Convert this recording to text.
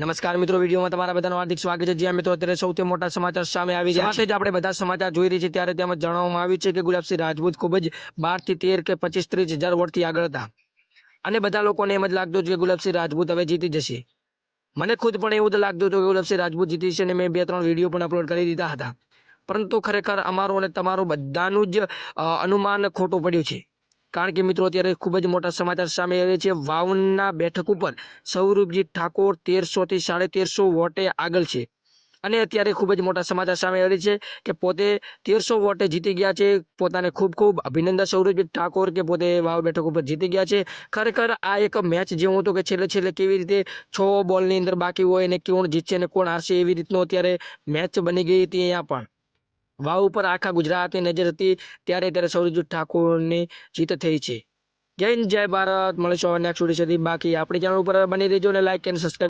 નમસ્કાર મિત્રો વિડીયોમાં તમારા બધાનું હાર્દિક સ્વાગત છે. જ્યાં મિત્રો અત્યારે સૌથી મોટા સમાચાર સામે આવી ગયા છે. જ આપણે બધા સમાચાર જોઈ રહી છે ત્યારે તેમાં જણાવવામાં આવ્યું છે કે ગુલાબસિંહ રાજપૂત ખૂબ જ બારથી તેર કે પચીસ ત્રીસ હજાર વોટથી આગળ હતા. અને બધા લોકોને એમ જ લાગતું હતું કે ગુલાબસિંહ રાજપૂત હવે જીતી જશે. મને ખુદ પણ એવું જ લાગતું હતું કે ગુલાબસિંહ રાજપૂત જીતી છે અને મેં બે ત્રણ વીડિયો પણ અપલોડ કરી દીધા હતા. પરંતુ ખરેખર અમારું અને તમારું બધાનું જ અનુમાન ખોટું પડ્યું છે. કારણ કે મિત્રો અત્યારે ખૂબ જ મોટા સમાચાર સામે આવે છે. વાવના બેઠક ઉપર સૌરભજી ઠાકોર તેરસોથી સાડે તેરસો વોટે આગળ છે. અને અત્યારે ખૂબ જ મોટા સમાચાર સામે આવે છે કે પોતે તેરસો વોટે જીતી ગયા છે. પોતાને ખૂબ ખૂબ અભિનંદન સૌરભજી ઠાકોર કે પોતે વાવ બેઠક ઉપર જીતી ગયા છે. ખરેખર આ એક મેચ જેવું હતું કે છેલ્લે છેલ્લે કેવી રીતે છ બોલની અંદર બાકી હોય અને કોણ જીતશે અને કોણ હારશે એવી રીતનો અત્યારે મેચ બની ગઈ હતી અહીંયા પણ. વાવ ઉપર આખા ગુજરાતની નજર હતી, ત્યારે ત્યારે સૌરભજી ઠાકોરની જીત થઈ છે. જય હિન્દ, જય ભારત. મળીશું નેક્સ્ટ વીડિયો સુધી બાકી આપણી ચેનલ ઉપર બની રહેજો અને લાઇક અને સબસ્ક્રાઈબ